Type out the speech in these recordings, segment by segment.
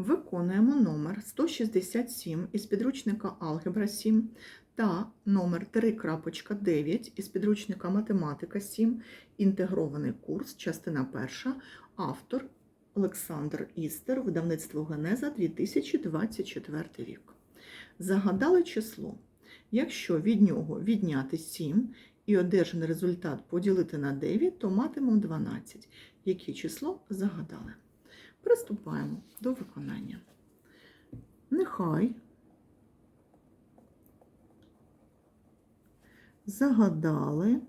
Виконуємо номер 167 із підручника Алгебра 7 та номер 3.9 із підручника Математика 7, інтегрований курс, частина 1, автор Олександр Істер, видавництво Генеза 2024 рік. Загадали число. Якщо від нього відняти 7 і одержаний результат поділити на 9, то матимемо 12. Яке число загадали? Приступаємо до виконання. Нехай загадали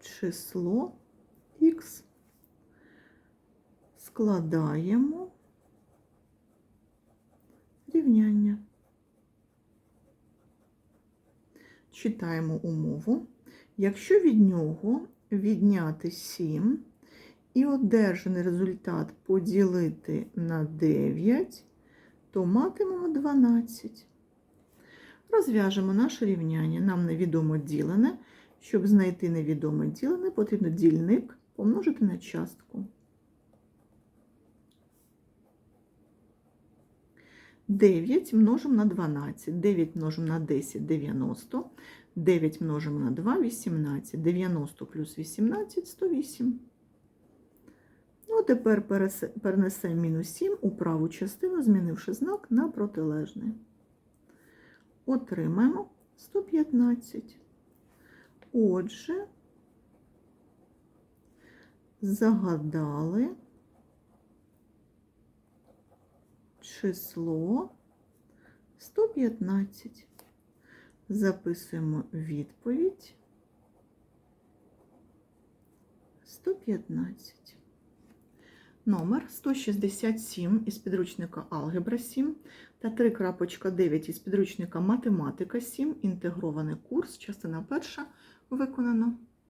число х. Складаємо рівняння. Читаємо умову. Якщо від нього відняти 7 і одержаний результат поділити на 9, то матимемо 12. Розв'яжемо наше рівняння. Нам невідомо ділене. Щоб знайти невідоме ділене, потрібно дільник помножити на частку. 9 множимо на 12, 9 множимо на 10 – 90, 9 множимо на 2 – 18, 90 плюс 18 – 108. Ну, тепер перенесемо мінус 7 у праву частину, змінивши знак на протилежний. Отримаємо 115. Отже, загадали число 115. Записуємо відповідь 115. Номер 167 із підручника Алгебра 7 та 3.9 із підручника Математика 7. Інтегрований курс, частина перша виконано.